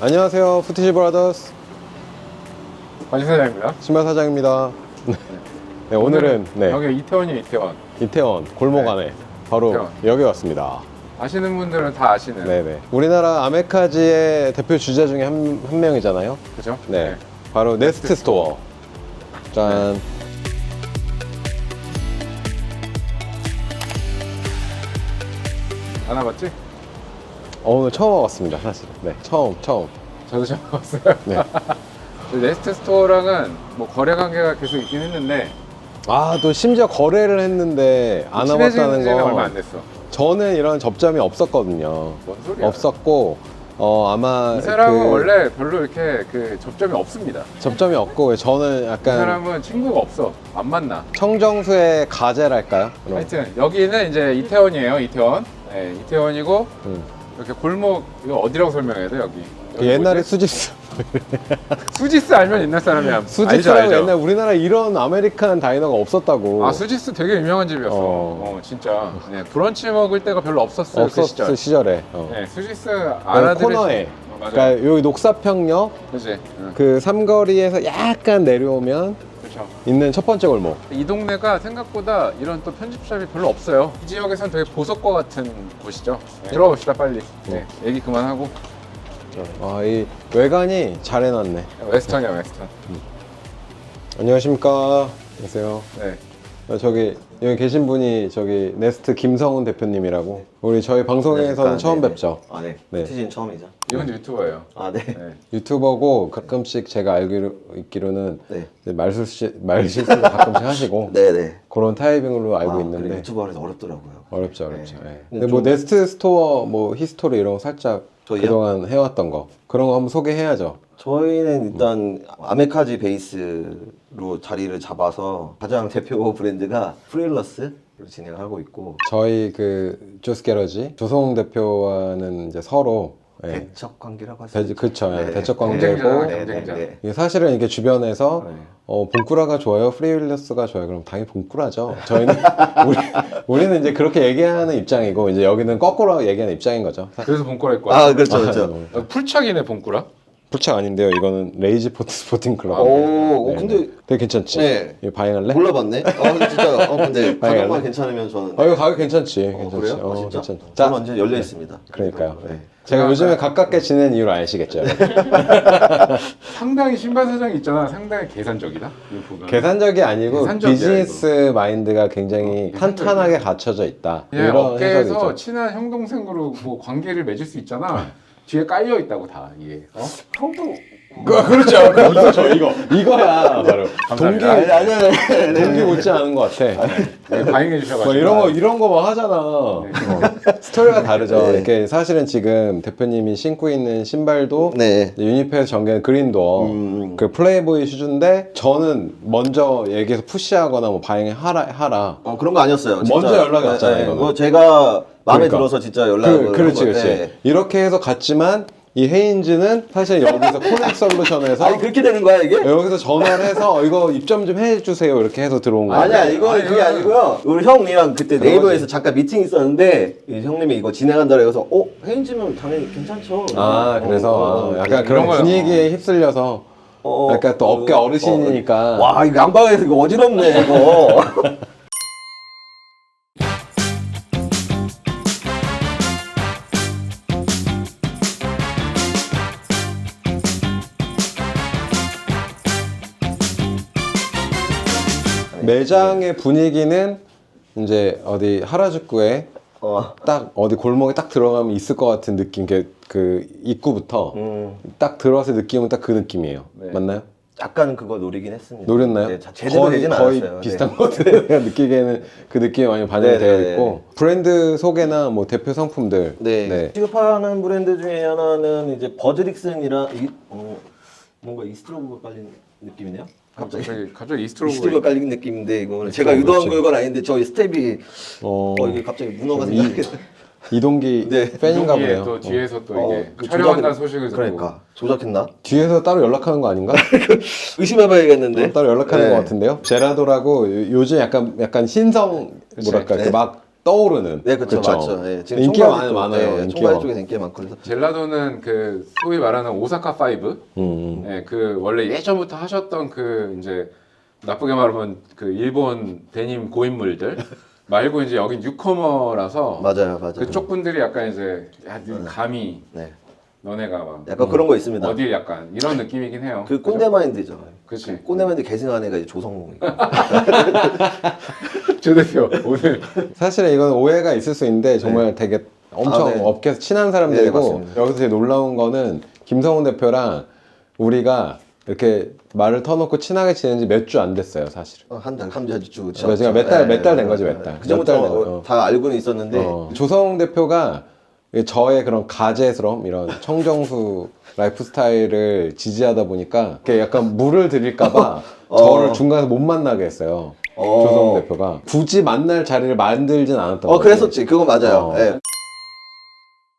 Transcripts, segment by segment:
안녕하세요. 푸티시 브라더스 관심 사장입니다. 신발 사장입니다. 네, 오늘은 네, 여기 이태원이 이태원. 이태원 골목 네. 안에 바로 이태원. 여기 왔습니다. 아시는 분들은 다 아시는. 네네. 우리나라 아메카지의 대표 주자 중에 한, 한 명이잖아요. 그죠? 네. 바로 네스트 스토어. 짠. 안 와봤지? 어, 오늘 처음 와봤습니다, 사실. 네, 처음, 처음. 저도 처음 봤어요. 네. 네스트 스토어랑은 뭐 거래 관계가 계속 있긴 했는데 아, 또 심지어 거래를 했는데 안 와봤다는 지는 거. 얼마 안 됐어. 저는 이런 접점이 없었거든요. 뭔 소리야? 없었고, 어, 아마. 이 사람은 그 원래 별로 이렇게 그 접점이 없습니다. 접점이 없고, 저는 이 약간 사람은 친구가 없어. 안 만나. 청정수의 가재랄까요? 그럼. 하여튼 여기는 이제 이태원이에요. 이태원. 네, 이태원이고 음. 이렇게 골목 이거 어디라고 설명해야 돼 여기? 그 여기 옛날에 뭐지? 수지스. 수지스 알면 옛날 사람이야. 알죠, 수지스라고. 옛날 우리나라 이런 아메리칸 다이너가 없었다고. 아 수지스 되게 유명한 집이었어. 어. 어, 진짜. 네, 브런치 먹을 때가 별로 없었어요. 그 없었을 시절. 시절에. 어. 네, 수지스 그 알아들을 코너에. 수- 어, 맞아. 그러니까 여기 녹사평역 그지. 응, 그 삼거리에서 약간 내려오면 그렇죠. 있는 첫 번째 골목. 이 동네가 생각보다 이런 또 편집샵이 별로 없어요. 이 지역에선 되게 보석과 같은 곳이죠. 네, 들어봅시다 빨리. 네, 얘기 그만하고. 아, 이 외관이 잘 해놨네. 웨스턴이야 웨스턴. 안녕하십니까. 안녕하세요. 네. 어, 저기 여기 계신 분이 저기 네스트 김성훈 대표님이라고 우리 저희 방송에서는 네, 처음 네, 뵙죠. 네. 아, 네. 네. 푸티진 처음이죠. 이분 유튜버예요. 아, 네. 네. 유튜버고 가끔씩 제가 알기로 있기로는 네. 이제 말실수 말실수 가끔씩 하시고 네, 네. 그런 타이밍으로 알고 아, 있는데 그래, 유튜브 하면서 어렵더라고요. 어렵죠, 어렵죠. 네. 예. 근데 근데 뭐 좀- 네스트 스토어 뭐 히스토리 이런 거 살짝 저희요? 그동안 해왔던 거 그런 거 한번 소개해야죠. 저희는 일단 아메카지 베이스로 자리를 잡아서 가장 대표 브랜드가 프릴러스 로 진행하고 있고 저희 그 조스 게러지 조성웅 대표와는 이제 서로 예. 대척 관계라고 대, 있죠. 그쵸, 예. 네. 대척 관계고 네, 네. 네. 이게 사실은 이게 주변에서 네. 어, 봉꾸라가 좋아요, 프리윌러스가 좋아요. 그럼 당연히 봉꾸라죠. 저희는 우리, 우리는 이제 그렇게 얘기하는 입장이고 이제 여기는 거꾸로 얘기하는 입장인 거죠. 그래서 본꾸라 입고 아. 그렇죠, 그렇죠. 어, 풀착이네 본꾸라. 부착 아닌데요. 이거는 레이지 포트 스포팅 클럽. 오, 네. 근데 되게 괜찮지. 네. 이거 바잉할래? 몰라봤네. 아, 근데 진짜 어 근데 가격만? 괜찮으면 저는 어, 이거 가격 괜찮지. 어, 괜찮지. 그래요? 어, 아, 진짜? 괜찮. 저는 자, 완전 열려 있습니다. 그러니까요. 네. 제가 아, 요즘에 아, 가깝게 지내는 이유를 아시겠죠. 상당히 신발 사장이 있잖아. 상당히 계산적이다. 보면. 계산적이 아니고 계산적이야, 비즈니스 마인드가 굉장히 어, 탄탄하게 갖춰져 있다. 그냥 이런 업계에서. 친한 형 동생으로 뭐 관계를 맺을 수 있잖아. 뒤에 깔려 있다고 다 이게. 어? 형도 그, 그렇죠. 이거 저 이거 이거야 바로 동기. 아니 아니 아니. 동기 못지 않은 것 같아. 네, 바잉해 주셔가지고. 뭐 이런 거 이런 거뭐 하잖아. 어. 스토리가 다르죠. 네. 이렇게 사실은 지금 대표님이 신고 있는 신발도 네. 유니페에서 전개한 그린도어 음. 그 플레이보이 슈즈인데 저는 먼저 얘기해서 푸시하거나 뭐 바잉 하라 하라. 어 그런 거 아니었어요. 진짜. 먼저 연락이 네, 왔잖아요, 네. 이거는. 뭐 제가 마음에 그러니까. 들어서 진짜 연락을 그, 그렇지 한 그렇지. 이렇게 해서 갔지만 이 헤인즈는 사실 여기서 코넥 솔루션에서 아니 그렇게 되는 거야 이게? 여기서 전화를 해서 어, 이거 입점 좀 해주세요 이렇게 해서 들어온 거예요. 아니야 이거 아니, 그게 아니고요. 우리 형이랑 그때 네이버에서. 잠깐 미팅 있었는데 이 형님이 이거 진행한다고 해서 어 헤인즈면 당연히 괜찮죠. 아 그래서 어, 어, 아, 어, 약간 그런 거요. 분위기에 휩쓸려서 어, 약간 또 업계 어, 어르신이니까. 어, 와 이거 양방에서 이거 어지럽네 이거. 매장의 분위기는 이제 어디 하라주쿠에 어. 딱 어디 골목에 딱 들어가면 있을 것 같은 느낌 그, 그 입구부터 음, 딱 들어와서 느낌은 딱 그 느낌이에요. 네. 맞나요? 약간 그거 노리긴 했습니다. 노렸나요? 네, 자- 제대로 거의, 되진 거의 않았어요. 비슷한 네. 것 같아요. 제가 느끼기에는 그 느낌이 많이 반영이 네, 되어 네, 있고 네. 브랜드 소개나 뭐 대표 상품들 네. 취급하는 브랜드 중에 하나는 이제 버즈릭슨이랑 이, 어, 뭔가 이스트로브가 깔린 느낌이네요. 갑자기 갑자기 갑자기 이스트로브. 이스트로브가 깔린 느낌인데 이거는 제가 의도한 그렇지. 건 아닌데 저희 스텝이 어, 어 이게 갑자기 문어가 이- 생각이 이동기 네. 팬인가 보네요. 또 어. 뒤에서 또 어, 이게 그 촬영한다는 소식을 듣고. 그러니까 조작했나? 뒤에서 따로 연락하는 거 아닌가? 의심해봐야겠는데. 어, 따로 연락하는 네. 것 같은데요. 제라도라고 요- 요즘 약간 약간 신성 뭐랄까 네. 이렇게 막 떠오르는. 네, 그렇죠, 그쵸? 맞죠. 네, 지금 인기가 총괄 많, 쪽, 많아요. 네, 인기가 총괄 많- 쪽에서 인기가 많고 그래서 젤라도는 그 소위 말하는 오사카 파이브 음, 음. 네, 그 원래 예전부터 하셨던 그 이제 나쁘게 말하면 그 일본 데님 고인물들 말고 이제 여기 뉴커머라서 맞아요, 맞아요. 그쪽 분들이 약간 이제 야, 니 감히 네, 너네가 막 약간 그런 거 있습니다. 어디 약간 이런 느낌이긴 해요. 그 꼰대 마인드죠. 그치. 꼰대 마인드 계승한 애가 이제 조성모. 조 대표 오늘 사실은 이건 오해가 있을 수 있는데 정말 되게 엄청 아, 네. 업계에서 친한 네, 사람들이고 맞습니다. 여기서 되게 놀라운 거는 김성훈 대표랑 우리가 이렇게 말을 터놓고 친하게 지낸 지 몇 주 안 됐어요, 사실은. 한 달, 한 달, 주. 그러니까 제가 몇 달- 몇달된 거지, 몇 달. 그된 어, 거. 다 알고는 있었는데 어, 조성 대표가 저의 그런 가제스러움 이런 청정수 라이프 스타일을 지지하다 보니까 이렇게 약간 물을 드릴까봐 어. 저를 중간에서 못 만나게 했어요. 어. 조성 대표가 굳이 만날 자리를 만들진 않았던 어. 그랬었지. 그거 맞아요. 어. 예.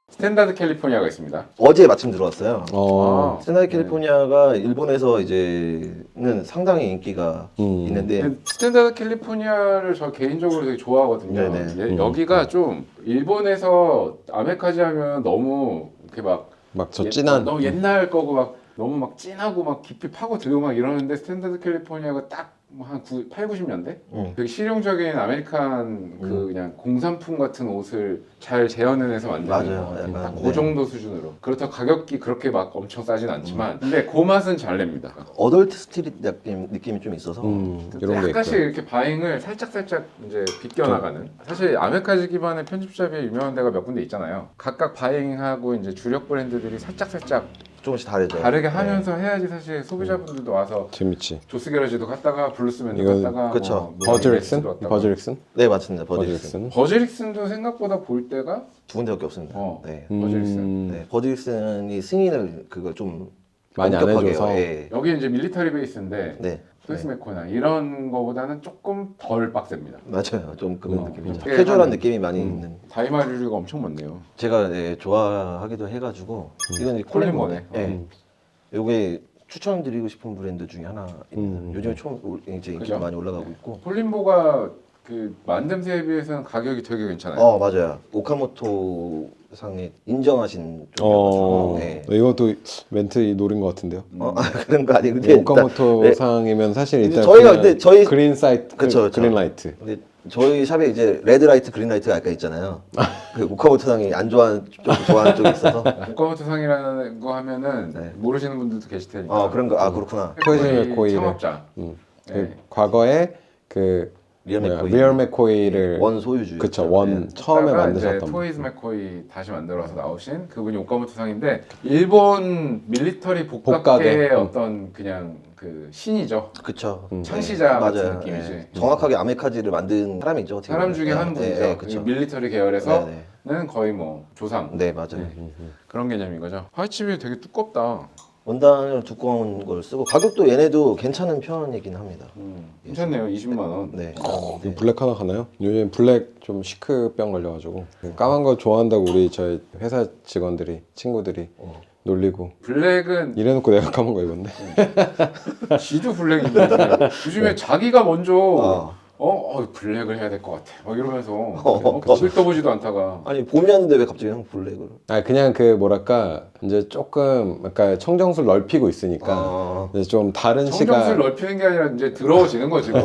스탠다드 캘리포니아가 있습니다. 어제 마침 들어왔어요. 어. 아. 스탠다드 캘리포니아가 일본에서 이제는 상당히 인기가 음. 있는데 근데 스탠다드 캘리포니아를 저 개인적으로 되게 좋아하거든요. 네네. 예, 음. 여기가 좀 일본에서 아메카지 하면 너무 이렇게 막 막 저 옛- 진한 너무 옛날 거고 막 너무 막 진하고 막 깊이 파고 들고 막 이러는데 스탠다드 캘리포니아가 딱 한 8, 90년대 음. 되게 실용적인 아메리칸 그 그냥 공산품 같은 옷을 잘 재현해내서 만드는 맞아요. 거. 약간, 딱 네. 그 정도 수준으로. 그렇다고 가격이 그렇게 막 엄청 싸진 않지만 근데 그 맛은 잘 냅니다. 어덜트 스트릿 느낌, 느낌이 좀 있어서 음, 이런 게 약간씩 있고. 이렇게 바잉을 살짝 살짝 이제 비껴나가는. 사실 아메카지 기반의 편집샵이 유명한 데가 몇 군데 있잖아요. 각각 바잉하고 이제 주력 브랜드들이 살짝 살짝 조금씩 다르죠. 다르게 네. 하면서 해야지 사실 소비자분들도 와서 재밌지. 조스 게러지도 갔다가 블루스맨도 이건- 갔다가 그쵸. 뭐 버즈릭슨? 버즈릭슨? 네 맞습니다. 버즈릭슨 버즈릭슨? 버즈릭슨도 생각보다 볼 때가 두 군데밖에 없습니다. 어. 네. 버즈릭슨. 음, 네. 버즈릭슨이 승인을 그걸 좀 많이 안 엄격하게 해줘서. 해요. 예. 여기 이제 밀리터리 베이스인데 네. 스위스메코나 이런 거보다는 조금 덜 빡셉니다. 맞아요. 좀 그런 어, 느낌이죠. 음. 캐주얼한 느낌이 많이 있는. 다이마류류가 엄청 많네요. 제가 예, 좋아하기도 해가지고 이건 이제 콜린버네. 콜린버네. 예. 음. 요게 추천드리고 싶은 브랜드 중에 하나입니다. 음. 요즘에 총 올- 이제 인기가 그죠? 많이 올라가고 있고. 폴림보가 그 만듦새에 비해서는 가격이 되게 괜찮아요. 어 맞아요. 오카모토 상에 인정하신 어, 쪽이어서. 네. 이것도 멘트 노린 것 같은데요. 어, 아, 그런 거 아니고 근데 오카모토 일단- 네. 상이면 사실 일단 저희가 그냥 근데 저희- 그린 사이트, 그쵸, 그쵸. 그린 라이트. 근데 저희 샵에 이제 레드라이트, 그린라이트가 약간 있잖아요. 그 오카모토 상이 안 좋아하는 쪽, 좋아하는 쪽이 있어서. 오카모토 상이라는 거 하면은 네. 모르시는 분들도 계실 테니까. 아 그런 거, 아 그렇구나. 거의 맥코이를. 창업자. 음. 그 네. 과거에 그 리얼 뭐야, 맥코이. 리얼 맥코이를 원 소유주. 그쵸 원 네. 처음에 그러다가 만드셨던 분. 토이즈 맥코이 다시 만들어서 나오신 그분이 오카모토 상인데 일본 밀리터리 복각계의 복각의, 음. 어떤 그냥 그 신이죠. 그쵸. 음. 창시자 같은 맞아요. 느낌이지. 예. 정확하게 아메카지를 만든 사람이죠. 어떻게 사람 보면. 중에 네, 한 분이죠. 네, 네, 그 그쵸. 밀리터리 계열에서는 네, 네. 거의 뭐 조상 네 맞아요. 그런 개념인 거죠. 화이트비 되게 두껍다. 원단을 두꺼운 걸 쓰고 가격도 얘네도 괜찮은 편이긴 합니다. 음, 괜찮네요. 20만 원. 네. 이거 네. 블랙 하나 가나요? 요즘 블랙 좀 시크병 걸려가지고 까만 거 좋아한다고 우리 저희 회사 직원들이 친구들이 어. 놀리고 블랙은 이래놓고 내가 까만 거 입었네. 지도 블랙인데 요즘에 자기가 먼저 어. 어, 어 블랙을 해야 될 것 같아. 막 이러면서 어, 겁을 떠보지도 않다가 아니 봄이었는데 왜 갑자기 형 블랙을? 아 그냥 그 뭐랄까 이제 조금 약간 청정수를 넓히고 있으니까 아. 이제 좀 다른 청정수를 시각 넓히는 게 아니라 이제 더러워지는 거지.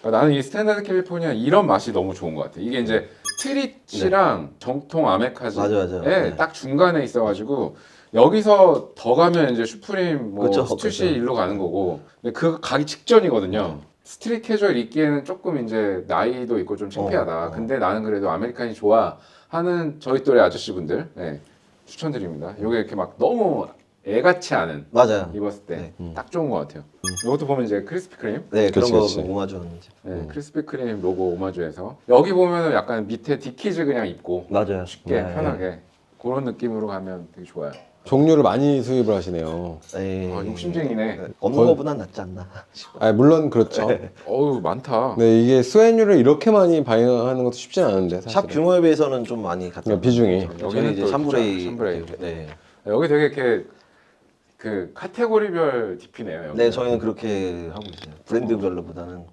그러니까 나는 이 스탠다드 캘리포니아 이런 맛이 너무 좋은 것 같아. 이게 이제 스트릿이랑 정통 아메카지의 맞아, 맞아. 네. 딱 중간에 있어가지고 여기서 더 가면 이제 슈프림, 뭐 그쵸, 스투시 그쵸. 일로 가는 거고, 근데 그 가기 직전이거든요. 스트릿 캐주얼 입기에는 조금 이제 나이도 있고 좀 창피하다. 어, 어. 근데 나는 그래도 아메리칸이 좋아 하는 저희 또래 아저씨분들 네, 추천드립니다. 이게 이렇게 막 너무 애같이 않은 맞아요. 입었을 때 네. 딱 좋은 것 같아요. 이것도 보면 이제 크리스피 크림, 네 그런 그치, 거 그치. 오마주하는 네, 음. 크리스피 크림 로고 오마주해서 여기 보면은 약간 밑에 디키즈 그냥 입고 맞아요. 쉽게 네. 편하게 그런 느낌으로 가면 되게 좋아요. 종류를 많이 수입을 하시네요. 에이, 아, 욕심쟁이네. 네, 없는 거의- 거보단 낫지 않나. 아 물론 그렇죠. 네. 어우 많다. 근데 이게 수혜율을 이렇게 많이 반영하는 것도 쉽진 않은데 사실. 샵 규모에 비해서는 좀 많이 갔다. 그러니까 비중이. 여기는 이제 또 샴브레이. 샴브레이. 네. 여기 되게 이렇게 그 카테고리별 DP네요. 여기. 네 저희는 그렇게 하고 있어요. 브랜드별로보다는.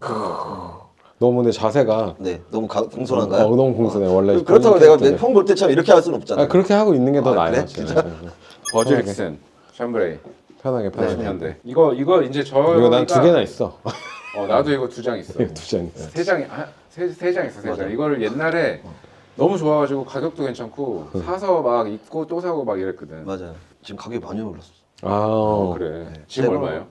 너무 내 자세가 네, 너무 가, 공손한가요? 어, 너무 공손해 원래. 그렇다고 내가 폰볼 때처럼 이렇게 할 수는 없잖아. 아, 그렇게 하고 있는 게 더 아, 나아요. 그래? 진짜. 버즈 릭슨, 샴브레이, 편하게 편하게. 80년대. 이거 이거 이제 저 이거 난 두 개나 있어. 어 나도 이거 두 장 있어. 이거 두 장. 있어. 세 장이 세장 있어 세 맞아. 장. 이거를 옛날에 너무 좋아가지고 가격도 괜찮고 사서 막 입고 또 사고 막 이랬거든. 맞아요. 지금 가격이 많이 올랐어. 아, 어, 그래. 지금 제가 얼마예요?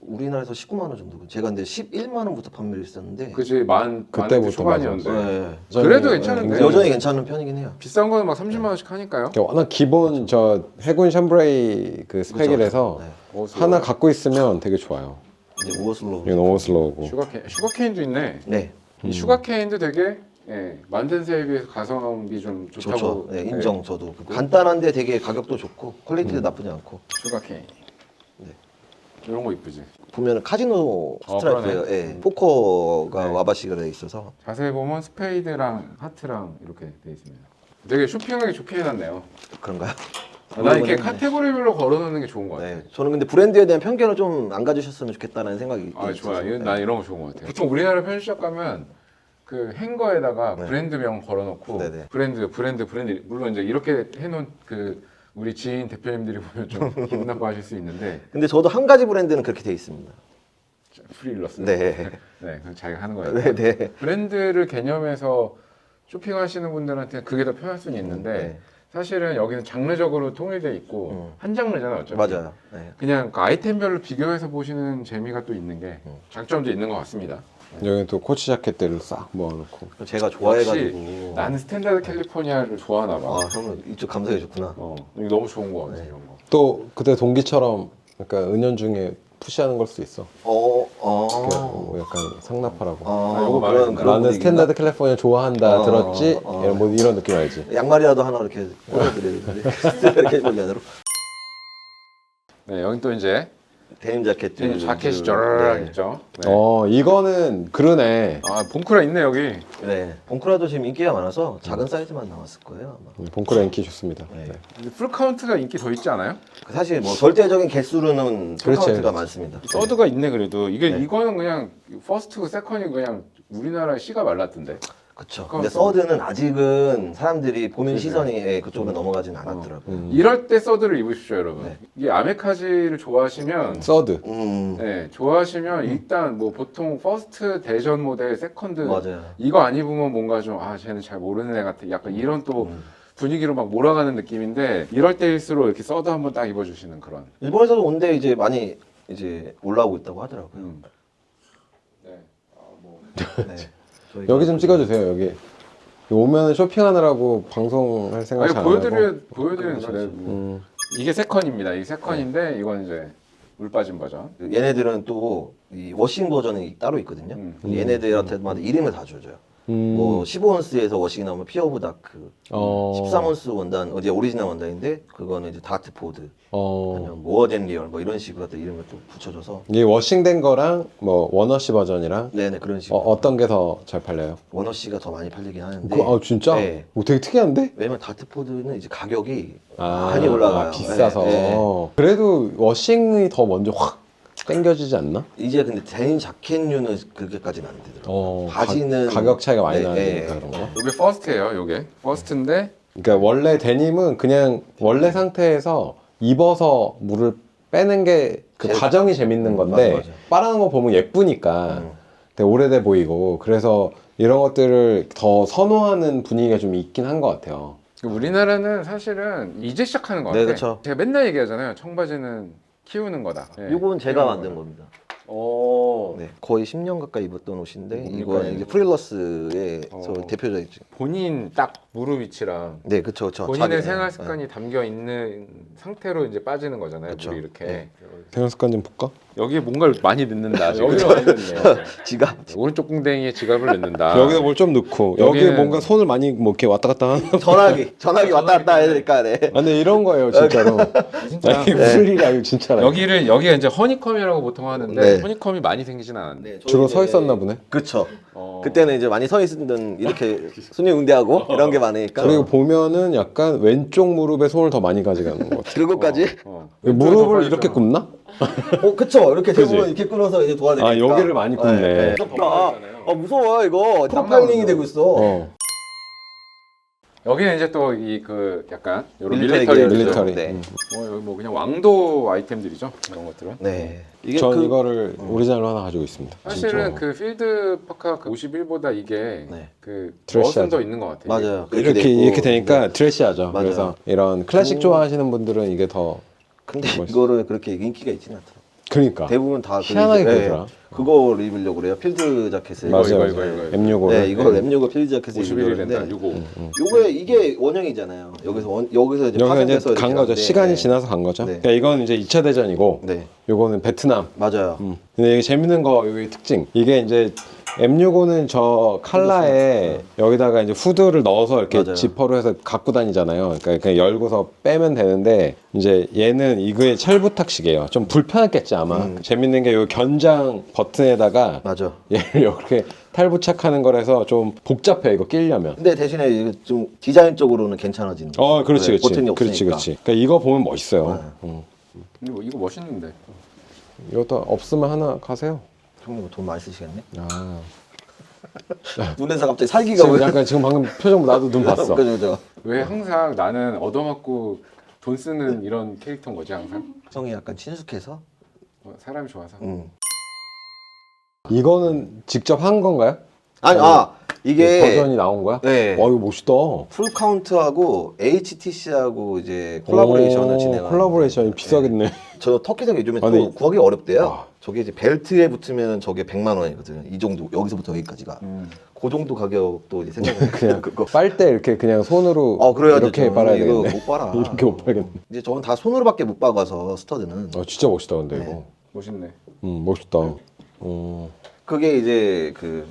우리나라에서 19만 원 정도. 제가 근데 11만 원부터 판매를 했었는데. 그지 만 그때부터 만 초반이었는데. 네. 그래도 여전히- 괜찮은데? 여전히 괜찮은 편이긴 해요. 비싼 거는 막 30만 원씩 하니까요. 그러니까 워낙 기본 저 해군 샴브레이 그 스펙이라서 네. 어, 하나 갖고 있으면 되게 좋아요. 이제 우어슬로. 이거 너무 슬로우고. 슈가케인 슈가케인도 있네. 네. 이 슈가케인도 되게 예, 만든 새에 비해서 가성비 좀 좋다고. 좋죠. 네, 예, 인정 저도. 간단한데 되게 가격도 좋고 퀄리티도 나쁘지 않고. 슈가케인. 네. 이런 거 이쁘지. 보면 카지노 어, 스트라이프예요. 그러네. 예. 포커가 네. 와바시가 돼 있어서. 자세히 보면 스페이드랑 하트랑 이렇게 돼 있습니다. 되게 쇼핑하기 좋게 해놨네요. 그런가요? 아, 난 이렇게. 카테고리별로 걸어놓는 게 좋은 것 같아. 네. 저는 근데 브랜드에 대한 편견을 좀 안 가지셨으면 좋겠다는 생각이 아 좋아. 있어서. 이건 난 이런 거 좋은 것 같아. 보통 우리나라 편집샵 가면 그 행거에다가 네. 브랜드명 걸어놓고 네네. 브랜드 브랜드 브랜드 물론 이제 이렇게 해놓은 그 우리 지인 대표님들이 보면 좀 기분 나빠하실 수 있는데 근데 저도 한 가지 브랜드는 그렇게 돼 있습니다. 프리일러스. 네. 네, 그건 자기가 하는 거예요. 네, 네. 브랜드를 개념해서 쇼핑하시는 분들한테 그게 더 편할 수는 있는데 네. 사실은 여기는 장르적으로 통일돼 있고 음. 한 장르잖아요. 어차피. 맞아요. 네. 그냥 그 아이템별로 비교해서 보시는 재미가 또 있는 게 음. 장점도 있는 것 같습니다. 여기 또 코치 자켓들을 싹 모아놓고. 제가 좋아해가지고. 나는 스탠다드 캘리포니아를 좋아하나 봐. 아, 형은 이쪽 감성이 좋구나. 어, 이거 너무 좋은 거 같아 네. 이런 거. 또 그때 동기처럼 약간 은연중에 푸시하는 걸 수도 있어. 어, 어. 뭐 약간 상납하라고. 어, 아, 요거 그런, 든다. 그런 나는 분위기인가? 스탠다드 캘리포니아 좋아한다 어, 들었지? 어. 이런 뭐 이런 느낌 알지? 양말이라도 하나 이렇게 꽂아드려야 되는데 이렇게 볼면으로 네, 여기 또 이제 데님 자켓 데님 자켓이 네. 있죠. 네. 어 이거는 그러네. 아 봉크라 있네 여기. 네 봉크라도 지금 인기가 많아서 작은 사이즈만 나왔을 거예요 아마 봉크라 인기 좋습니다. 네. 네. 풀 카운트가 인기 더 있지 않아요? 사실 뭐 절대적인 개수로는 그렇지, 카운트가. 많습니다 서드가 있네 그래도 이게 네. 이거는 그냥 퍼스트 세컨이 그냥 우리나라 씨가 말랐던데. 그렇죠 카운트. 근데 서드는 아직은 사람들이 보는. 시선이 예, 그쪽으로 넘어가진 않았더라고요 음. 이럴 때 서드를 입으십시오 여러분. 네. 이게 아메카지를 좋아하시면 서드. 음 네 좋아하시면 일단 뭐 보통 퍼스트 대전 모델 세컨드 맞아요 이거 안 입으면 뭔가 좀 아 쟤는 잘 모르는 애 같아 약간 이런 또 음. 분위기로 막 몰아가는 느낌인데 이럴 때일수록 이렇게 서드 한번 딱 입어주시는 그런 일본에서도 온데 이제 많이 이제 올라오고 있다고 하더라고요 음. 네. 아, 뭐. 네. 저희가 여기 좀 찍어주세요 여기. 오면은 쇼핑하느라고 방송할 생각 아니 잘안 하고. 보여드려 보여드리는 거래 음. 이게 세컨입니다 이 세컨인데 이건 이제 물 빠진 버전 얘네들은 또 이 워싱 버전이 따로 있거든요. 음. 얘네들한테마다 이름을 다 줘줘요. 음. 뭐 15온스에서 워싱이 나오면 피어 오브 다크, 어. 13온스 원단 어제 오리지널 원단인데 그거는 이제 다트 포드, 어. 아니면 모어젠 리얼 뭐 이런 식으로 또 이름을 또 붙여줘서 이게 워싱된 거랑 뭐 원어시 버전이랑 네네 그런 식으로 어, 어떤 게 더 잘 팔려요? 원어 씨가 더 많이 팔리긴 하는데 그, 아 진짜? 네. 오, 되게 특이한데? 왜냐면 다트 포드는 이제 가격이 아, 많이 올라가요. 아, 비싸서. 네, 네. 그래도 워싱이 더 먼저 확 땡겨지지 않나? 이제 근데 데님 자켓류는 그렇게까지는 안 되더라고요. 어, 바지는 가, 격 차이가 많이 네, 나니까 네. 그런 거. 요게 퍼스트예요 요게 퍼스트인데 그러니까 원래 데님은 그냥 원래 상태에서 입어서 물을 빼는 게 그 제일- 과정이 재밌는 건데 맞아, 맞아. 빨아놓은 거 보면 예쁘니까 음. 되게 오래돼 보이고 그래서 이런 것들을 더 선호하는 분위기가 좀 있긴 한 것 같아요. 우리나라는 사실은 이제 시작하는 것 네, 같아요 그쵸. 제가 맨날 얘기하잖아요 청바지는 키우는 거다 네, 이건 제가 키우는 만든 거다. 겁니다. 오 네, 거의 10년 가까이 입었던 옷인데 뭡니까, 이거는 이거? 이제 프릴러스의 저 어. 대표적이죠. 본인 딱 무릎 위치랑 네, 그쵸, 그쵸. 본인의 생활 네, 습관이 담겨 있는 상태로 이제 빠지는 거잖아요 그쵸. 물이 이렇게 네. 생활 습관 좀 볼까? 여기에 뭔가를 많이 넣는다 넣네요 네. 지갑. 오른쪽 궁뎅이에 지갑을 넣는다 여기다 뭘 좀 넣고 여기 여기는- 뭔가 손을 많이 뭐 이렇게 왔다 갔다 하는. 전화기, 전화기 왔다 갔다 해야 되니까, 네. 아, 근데 이런 거예요 진짜로. 진짜 아니, 무슨 일이 아니고 진짜로. 여기를 여기가 이제 허니컴이라고 보통 하는데 네. 허니컴이 많이 생기진 않았는데 네, 주로 서 있었나 보네. 그쵸. 어. 그때는 이제 많이 서 있던 이렇게 손님 응대하고 이런 게 많으니까. 그리고 보면은 약간 왼쪽 무릎에 손을 더 많이 가져가는 것 같아. 들고까지. 어. 무릎을 이렇게 굽나? 어, 그쵸. 이렇게 그지? 대부분 이렇게 끊어서 이제 도와드리니까. 아, 여기를 많이 굽네. 무섭다. 아, 무서워, 이거. 프로파일링이 되고 있어. 어. 여기는 이제 또 이 그 약간 이런 밀리터리 밀리터리, 계열. 밀리터리. 네. 음. 뭐 여기 뭐 그냥 왕도 아이템들이죠 이런 것들은. 네. 이게 전 그, 이거를 오리지널 로 하나 가지고 있습니다. 사실은 진짜. 그 필드 파카 그 51보다 이게 네. 그 드레시하죠. 멋은 더 있는 것 같아요. 맞아요. 이렇게 돼 있고. 이렇게 되니까 트래시하죠. 맞아요. 그래서 이런 클래식 음. 좋아하시는 분들은 이게 더 근데 멋있어. 이거를 그렇게 인기가 있지는 않더라. 그러니까 대부분 다 그 희한하게 이제, 그러더라. 그거 입으려고 그래요. 필드 자켓을. 맞아요, 이거, 맞아요. 이거, 이거, 이거. M65를 네, 이거 M65 필드 자켓을 51이 입으려는데 된다. 65. 요게 이게 원형이잖아요. 여기서 원, 여기서 이제 여기가 파생돼서 이제 이렇게 간 거죠. 하는데, 시간이 네. 지나서 간 거죠. 네. 그러니까 이건 이제 2차 대전이고 네, 요거는 베트남. 맞아요. 음. 근데 이게 재밌는 거 여기 특징. 이게 이제 M65는 저 칼라에 여기다가 이제 후드를 넣어서 이렇게 맞아요. 지퍼로 해서 갖고 다니잖아요. 그러니까 그냥 열고서 빼면 되는데 이제 얘는 이거의 철부탁식이에요. 좀 불편했겠지 아마. 음. 재밌는 게 요 견장 버튼에다가 맞아. 얘를 이렇게 탈부착하는 거라서 좀 복잡해 이거 끼려면. 근데 대신에 이게 좀 디자인적으로는 괜찮아지는. 거. 어, 그렇지, 네, 그렇지, 버튼이 그렇지, 없으니까. 그렇지. 그러니까 이거 보면 멋있어요. 네. 음. 근데 뭐 이거 멋있는데. 이것도 없으면 하나 가세요. 형님 돈 많이 쓰시겠네. 아, 눈에서 갑자기 살기가 지금 왜? 약간 지금 방금 표정 나도 눈 봤어. 그죠, 그죠. 왜 항상 나는 얻어맞고 돈 쓰는 이런 캐릭터인 거지 항상? 형이 약간 친숙해서. 뭐 사람이 좋아서. 음. 이거는 직접 한 건가요? 아니, 아 이게 버전이 나온 거야? 네. 와 이거 멋있다. 풀 카운트하고 HTC하고 이제 콜라보레이션을 오, 진행하는. 콜라보레이션이 비싸겠네. 저 터키에서 요즘에 아, 또 네. 구하기 어렵대요. 아. 저게 이제 벨트에 붙으면 저게 100만 원이거든요. 이 정도 여기서부터 여기까지가. 음. 그 정도 가격도 이제 생각해 그냥 그거. 빨대 이렇게 그냥 손으로 어 그래야죠. 이렇게 저는 빨아야 이거 되겠네. 못 빨아. 이렇게 못 빨겠네. 이제 저건 다 손으로밖에 못 박아서 스터드는. 어 진짜 멋있다 근데 네. 이거. 멋있네. 음 멋있다. 어. 그게 이제 그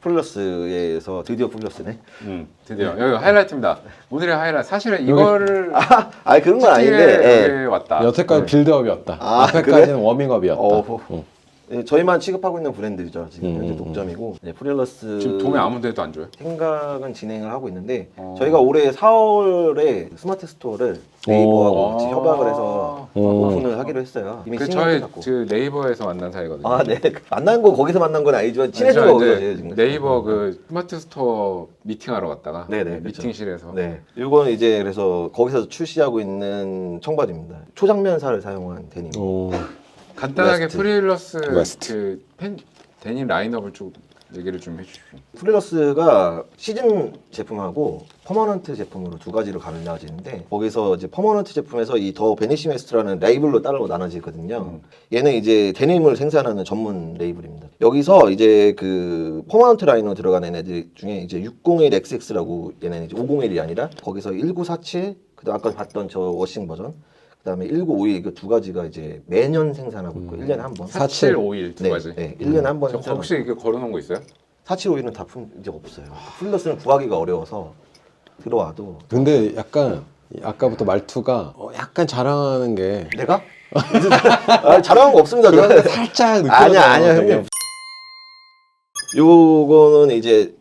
플러스에서 드디어 플러스네. 음. 드디어 여기 하이라이트입니다. 오늘의 하이라이트. 사실은 이거를 아, 아니 그런 건 아닌데. 예. 왔다. 여태까지 빌드업이었다. 아, 앞에까지는 워밍업이었다. 어, 응. 예, 저희만 취급하고 있는 브랜드죠. 지금 음, 현재 음, 독점이고 네, 프릴러스 지금 도매 아무 데도 안 줘요. 생각은 진행을 하고 있는데 어. 저희가 올해 4월에 스마트 스토어를 네이버하고 같이 아. 협약을 해서 음. 오픈을 하기로 했어요. 이미 그 신경을 저희 잡고. 그 네이버에서 만난 사이거든요. 아, 네. 만난 거 거기서 만난 건 아니지만 친해진 거 거기서 지금. 네이버 그 스마트 스토어 미팅하러 갔다가 네네, 그렇죠. 미팅실에서 네. 이건 이제 그래서 거기서 출시하고 있는 청바지입니다. 초장면사를 사용한 데님. 어. 간단하게 웨스트. 프릴러스 웨스트. 그펜 데님 라인업을 좀 얘기를 좀 해주십시오. 프릴러스가 시즌 제품하고 퍼머넌트 제품으로 두 가지로 갈라지는데 거기서 이제 퍼머넌트 제품에서 이 더 베니시메스트라는 레이블로 따로 나눠지거든요. 음. 얘는 이제 데님을 생산하는 전문 레이블입니다. 여기서 이제 그 퍼머넌트 라인으로 들어가는 애들 중에 이제 601XX라고 얘네는 이제 501이 아니라 거기서 1947 그다음 아까 봤던 저 워싱 버전 그다음에 1951 이거 두 가지가 이제 매년 생산하고 있고 1년에 한 번. 4751 두 네, 가지. 네, 1년에 한 번 저 생산하고 혹시 이게 걸어놓은 거 있어요? 4751은 다 품, 이제 없어요. 플러스는 구하기가 어려워서 들어와도 근데 약간 아까부터 말투가 어, 약간 자랑하는 게 내가? 아, 잘하는 거 없습니다. 저는. 살짝 느껴져. 아니야, 아니야, 형님. 요거는 이제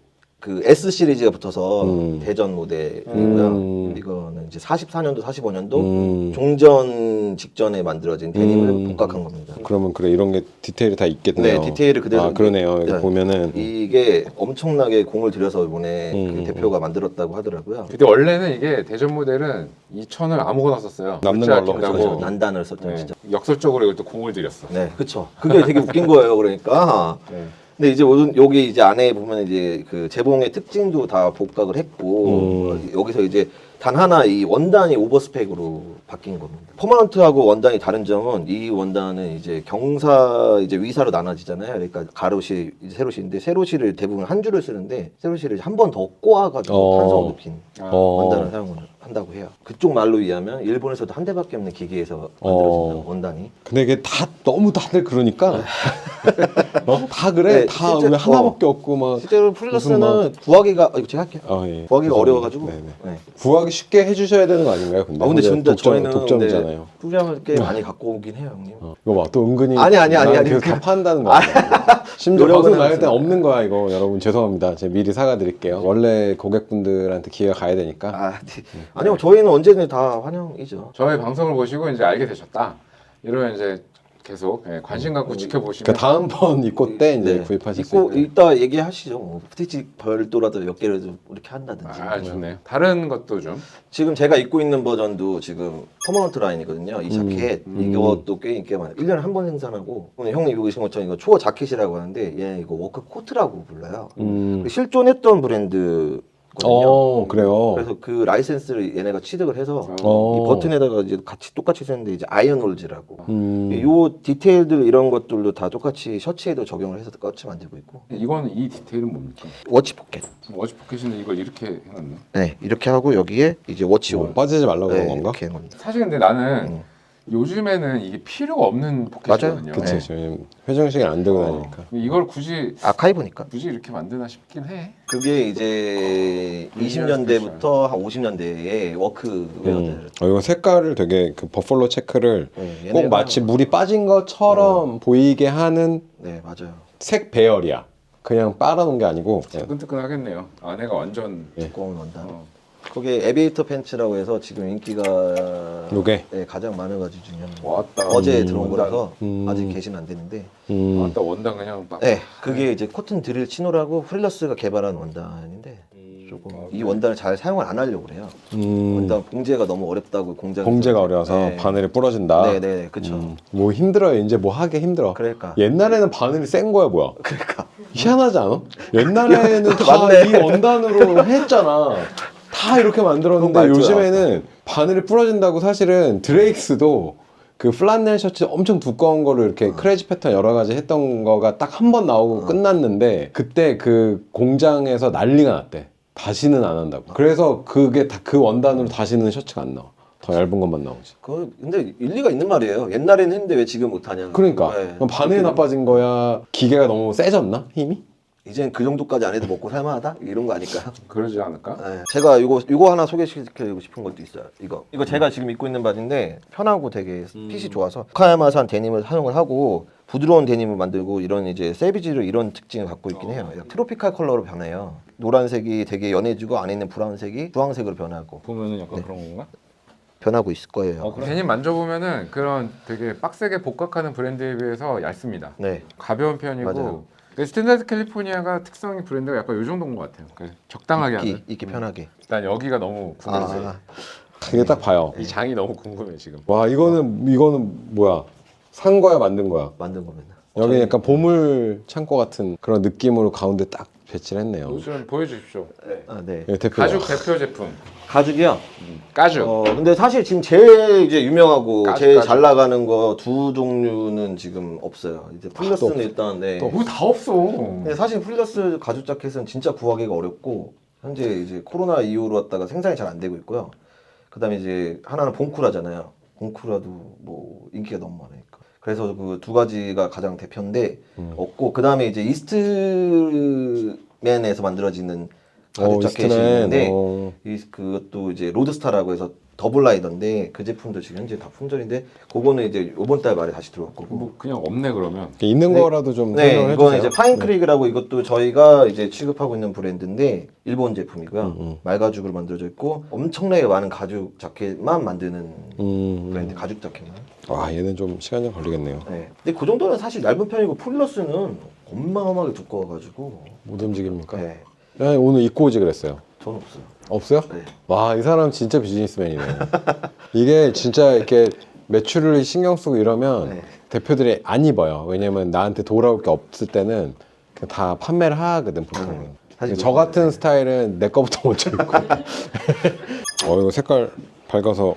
그 S 시리즈가 붙어서 음. 대전 모델이고요. 음. 이거는 이제 44년도, 45년도 음. 종전 직전에 만들어진 데님을 음. 복각한 겁니다. 그러면 그래 이런 게 디테일이 다 있겠네요. 네, 디테일을 그대로 아 그러네요. 네. 보면은 이게 엄청나게 공을 들여서 이번에 음, 그 음, 대표가 만들었다고 하더라고요. 근데 원래는 이게 대전 모델은 이 천을 아무거나 썼어요. 남는 걸로. 그래서 난단을 썼죠, 네. 진짜. 역설적으로 이걸 또 공을 들였어. 네, 그쵸. 그게 되게 웃긴 거예요, 그러니까. 네. 근데 이제 오늘 여기 이제 안에 보면 이제 그 재봉의 특징도 다 복각을 했고 음. 여기서 이제 단 하나 이 원단이 오버스펙으로 바뀐 겁니다. 퍼머넌트하고 원단이 다른 점은 이 원단은 이제 경사 이제 위사로 나눠지잖아요. 그러니까 가로시 이제 세로시인데 세로시를 대부분 한 줄을 쓰는데 세로시를 한 번 더 꼬아가지고 어. 탄성을 높인 아, 어. 원단을 사용을 한다고 해요. 그쪽 말로 의하면 일본에서도 한 대밖에 없는 기계에서 만들어진다 어. 원단이. 근데 이게 다 너무 다들 그러니까 어? 다 그래 네, 다 실제- 왜 하나밖에 없고 막 실제로 무슨 프리러스는 구하기가 어, 이거 제가 할게요. 아, 예. 구하기가. 어려워가지고. 네 네. 네. 구하기 쉽게 해주셔야 되는 거 아닌가요? 근데 아 근데 현재 진짜 독점, 저희는 독점이잖아요. 후량을 꽤 많이 갖고 오긴 해요, 형님. 어, 이거 봐, 또 은근히 아니, 아니, 아니, 아니, 계속 그- 다 판다는 거야. 심지어 노력은 방송 나갈 하면서. 때 없는 거야 이거 여러분 죄송합니다. 제가 미리 사과드릴게요. 원래 고객분들한테 기회가 가야 되니까. 아, 네. 아니요, 저희는 언제든 다 환영이죠. 저희 방송을 보시고 이제 알게 되셨다. 이러면 이제 계속 예, 관심 갖고 지켜보시면 그러니까 다음번 입고 때 이제 네. 구입하실 수 있고 있는. 이따 얘기하시죠. 뭐 스티치 별도라도 몇 개라도 이렇게 한다든지. 아 좋네요. 다른 것도 좀 지금 제가 입고 있는 버전도 지금 퍼머넌트 라인이거든요. 이 자켓 음. 이것도 꽤 인기가 많아요. 1년에 한 번 생산하고 오늘 형이 입으신 것처럼 이거 초어 자켓이라고 하는데 얘 이거 워크 코트라고 불러요. 음. 실존했던 브랜드거든요. 어 그래요. 그래서 그 라이센스를 얘네가 취득을 해서 어. 이 버튼에다가 이제 같이 똑같이 쓰는데 이제 아이언홀즈라고. 음. 요 디테일들 이런 것들도 다 똑같이 셔츠에도 적용을 해서 똑같이 만들고 있고 이건 이 디테일은 뭡니까? 워치 포켓. 워치 포켓인데 이걸 이렇게 해놨네. 네 이렇게 하고 여기에 이제 워치 뭐 온. 빠지지 말라고 네, 그런 건가? 이렇게 한 겁니다. 사실 근데 나는 음. 요즘에는 이게 필요가 없는 포켓이거든요. 그치 네. 지금 회정식을 안 들고 어, 다니니까. 이걸 굳이 아카이브니까. 굳이 이렇게 만드나 싶긴 해. 그게 이제 20년대부터 한 50년대에 워크웨어들. 음. 어, 이거 색깔을 되게 그 버플로 체크를 네, 꼭 얘네가- 마치 물이 빠진 것처럼 보이게 하는 네 맞아요. 색 배열이야. 그냥 빨아놓은 게 아니고. 네. 뜨끈뜨끈하겠네요. 안에가 완전 예. 두꺼운 원단. 어, 거기에 에비에이터 팬츠라고 해서 지금 인기가 요게? 네, 가장 많은 가지 중에 하나. 왔다. 어제 음. 들어온 거라서 음. 아직 개시는 안 되는데. 음. 왔다 원단 그냥 막. 네, 그게 이제 코튼 드릴 치노라고 프릴러스가 개발한 원단인데 조금 이 원단을 잘 사용을 안 하려고 그래요. 음. 원단 봉제가 너무 어렵다고 공장 봉제가 어려워서 네. 바늘이 부러진다. 네, 네, 그렇죠. 음. 뭐 힘들어요. 이제 뭐 하기 힘들어. 그러니까. 옛날에는 바늘이 센 거야 뭐야? 그러니까 희한하지 않아? 옛날에는 다 맞네. 이 원단으로 했잖아. 다 이렇게 만들었는데 그건. 요즘에는 바늘이 부러진다고 사실은 드레이크스도 그 플란넬 셔츠 엄청 두꺼운 거를 이렇게 어. 크레이지 패턴 여러 가지 했던 거가 딱 한 번 나오고 끝났는데 그때 그 공장에서 난리가 났대. 다시는 안 한다고. 그래서 그게 다 그 원단으로 다시는 셔츠가 안 나와. 더 얇은 것만 나오지. 그 근데 일리가 있는 말이에요. 옛날에는 했는데 왜 지금 못 하냐. 그러니까 네. 그럼 바늘이 나빠진 거야. 기계가 너무 세졌나 힘이? 이젠 그 정도까지 안 해도 먹고 살만하다 이런 거 아닐까요? 그러지 않을까? 네. 제가 이거 이거 하나 소개시켜드리고 싶은 것도 있어요. 이거 이거 제가 지금 입고 있는 바지인데 편하고 되게 핏이 좋아서 카야마산 데님을 사용을 하고 부드러운 데님을 만들고 이런 이제 세비지를 이런 특징을 갖고 있긴 해요. 트로피칼 컬러로 변해요. 노란색이 되게 연해지고 안에 있는 브라운색이 주황색으로 변하고 보면은 약간 그런 건가? 변하고 있을 거예요. 어, 데님 만져보면은 그런 되게 빡세게 복각하는 브랜드에 비해서 얇습니다. 네. 가벼운 편이고 맞아요. 그 스탠다드 캘리포니아가 특성이 브랜드가 약간 요 정도인 것 같아요. 그 적당하게 입기, 하는. 입기 편하게. 일단 여기가 너무 궁금해. 아, 이게 딱 봐요. 이 장이 너무 궁금해 지금. 와 이거는 이거는 뭐야? 산 거야 만든 거야? 만든 겁니다. 여기 약간 보물 창고 같은 그런 느낌으로 가운데 딱 배치를 했네요. 옷을 보여주십시오. 아, 네. 예, 대표. 가죽 대표 제품 가죽이요. 가죽. 어, 근데 사실 지금 제일 이제 유명하고 가죽, 제일 가죽. 잘 나가는 거 두 종류는 지금 없어요. 이제 플러스는 또 일단 네. 너무 다 없어. 근데 사실 플러스 가죽 자켓은 진짜 구하기가 어렵고 현재 이제 코로나 이후로 왔다가 생산이 잘 안 되고 있고요. 그다음에 이제 하나는 봉쿠라잖아요. 봉쿠라도 뭐 인기가 너무 많으니까. 그래서 그 두 가지가 가장 대표인데 음. 없고 그다음에 이제 이스트맨에서 만들어지는 가죽 어, 자켓이. 있는데 어. 이 그것도 이제 로드스타라고 해서 더블 라이더인데 그 제품도 지금 현재 다 품절인데 그거는 이제 이번 달 말에 다시 들어올 거고. 뭐 그냥 없네 그러면. 있는 네. 거라도 좀 네, 설명해 이거는 주세요. 이제 파인크릭이라고 이것도 저희가 이제 취급하고 있는 브랜드인데 일본 제품이고요. 음, 음. 말가죽으로 만들어져 있고 엄청나게 많은 가죽 자켓만 만드는 음, 브랜드 가죽 자켓만. 와 얘는 좀 시간이 좀 걸리겠네요. 네. 근데 그 정도는 사실 얇은 편이고 플러스는 어마어마하게 두꺼워가지고. 못 움직입니까? 네. 야, 오늘 입고 오지 그랬어요. 저는 없어요. 없어요? 네. 와 이 사람 진짜 비즈니스맨이네. 이게 진짜 이렇게 매출을 신경 쓰고 이러면 네. 대표들이 안 입어요. 왜냐면 나한테 돌아올 게 없을 때는 그냥 다 판매를 하거든 보통은. 음, 사실 저 같은 스타일은 내 거부터 먼저 입고. 어 이거 색깔 밝아서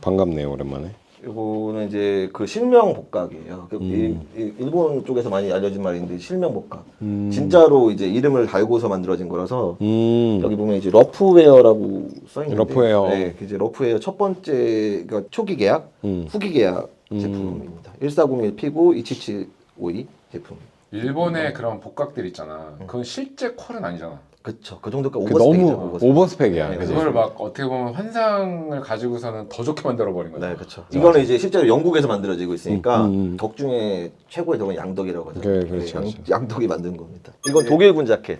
반갑네요 오랜만에. 이거는 이제 그 실명 복각이에요. 그 음. 일본 쪽에서 많이 알려진 말인데 실명 복각. 음. 진짜로 이제 이름을 달고서 만들어진 거라서 음. 여기 보면 이제 러프웨어라고 써 있는데 러프웨어. 네, 그 이제 러프웨어 첫 번째 그러니까 초기 계약, 음. 후기 계약 음. 제품입니다. 1401 피고 27752 제품. 일본의 그런 복각들 있잖아. 그건 실제 퀄은 아니잖아. 그쵸. 그 정도가 그 오버스펙이죠. 너무 오버스펙. 오버스펙이야. 네? 그걸 막 어떻게 보면 환상을 가지고서는 더 좋게 만들어 버린 거죠. 네, 그렇죠. 이거는 이제 실제로 영국에서 만들어지고 있으니까 음, 음. 덕 중에 최고의 덕은 양덕이라고 하죠. 그, 그렇죠, 양, 그렇죠. 양 덕이 만든 겁니다. 이건 독일군 자켓.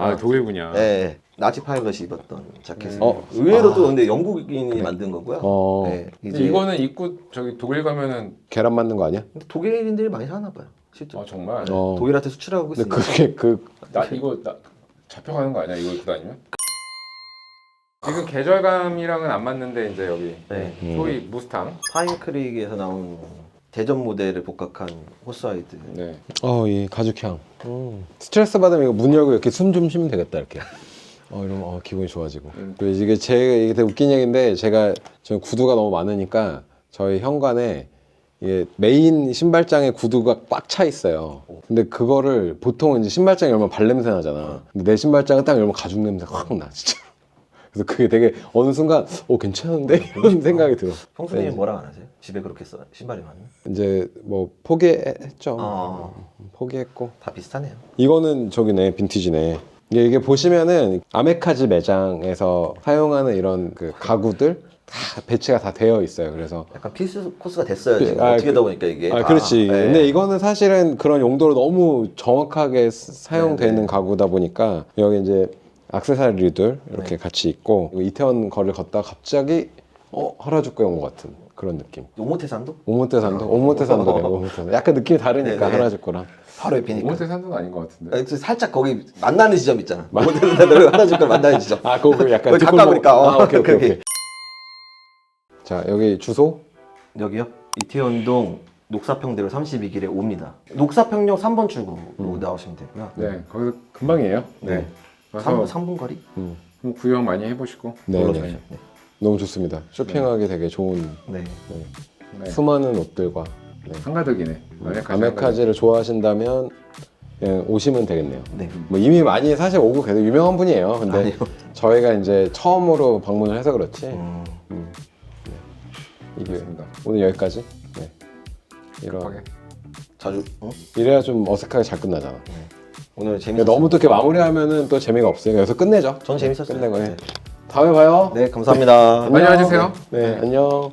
아 독일군이야. 네, 나치 파일럿이 입었던 자켓. 음. 어. 의외로 또 근데 영국인이 만든 거고요. 어. 네, 근데 이거는 입고 저기 독일 가면은 계란 맞는 거 아니야? 근데 독일인들이 많이 사나 봐요. 실제. 아 정말 어. 독일한테 수출하고 근데 있으니까. 그게 그 나 이거 나 잡혀가는 거 아니야? 이거 입고 다니면? 지금 계절감이랑은 안 맞는데 이제 여기 네. 음. 소위 무스탕. 파인크릭에서 나온 대전 모델을 복각한 호스와이드. 네. 어, 이 가죽향. 음. 스트레스 받으면 이거 문 열고 이렇게 숨 좀 쉬면 되겠다, 이렇게. 어, 이러면 어, 기분이 좋아지고. 음. 그리고 이게 제가 이게 되게 웃긴 얘기인데 제가 저 구두가 너무 많으니까 저희 현관에 이게 메인 신발장에 구두가 꽉 차 있어요. 근데 그거를 보통 이제 신발장 열면 발냄새 나잖아. 근데 내 신발장은 딱 열면 가죽 냄새 확 나, 진짜. 그래서 그게 되게 어느 순간 어 괜찮은데 이런 생각이 들어. 형수님 네. 뭐라 안 하세요? 집에 그렇게 써 신발이 많으면? 이제 뭐 포기했죠. 아, 포기했고. 다 비슷하네요. 이거는 저기네 빈티지네 이게, 이게 보시면은 아메카지 매장에서 사용하는 이런 그 가구들 다 배치가 다 되어 있어요 그래서 약간 필수 코스가 됐어요. 지금 아, 어떻게 그- 다 보니까 이게. 아 다. 그렇지 네. 근데 이거는 사실은 그런 용도로 너무 정확하게 스- 사용되는 네, 네. 가구다 보니까 여기 이제 악세사리들 이렇게 네. 같이 있고 그리고 이태원 거리를 걷다 가 갑자기 어 하라주코 온것 같은 그런 느낌 오모테산도 오모테산도 오모테산도래 오모테산 약간 느낌이 다르니까 네, 네. 하라주코랑 바로 옆이니까. 오모테 산도는 아닌 것 같은데. 아, 그 살짝 거기 만나는 지점 있잖아. 오모테산도 하나 줄걸 만나는 지점. 아, 그거 약간 거기 뒷골목- 가까우니까. 어, 아, 오케이, 오케이. 오케이. 자, 여기 주소. 여기요? 이태원동 녹사평대로 32길에 옵니다. 녹사평역 3번 출구로 음. 나오시면 되고요. 네, 거기서 금방이에요. 네. 그래서 3, 분 거리? 음. 좀 구경 많이 해보시고. 네, 놀러 네. 네. 너무 좋습니다. 쇼핑하기 되게 좋은 네. 네. 네. 수많은 옷들과 네. 한가득이네. 아메카지 아메카지를 좋아하신다면 예, 오시면 되겠네요. 네. 뭐 이미 많이 사실 오고 계속 유명한 분이에요. 근데 아니요. 저희가 이제 처음으로 방문을 해서 그렇지. 음, 음. 네. 이게 좋습니다. 오늘 여기까지. 네. 이런 급하게. 자주 어? 이래야 좀 어색하게 잘 끝나잖아. 오늘 근데 재밌었어요. 너무 또 이렇게 마무리하면은 또 재미가 없으니까 여기서 끝내죠. 전 재밌었어요. 끝내고 해. 네. 다음에 봐요. 네, 감사합니다. 많이 와주세요. 네, 안녕.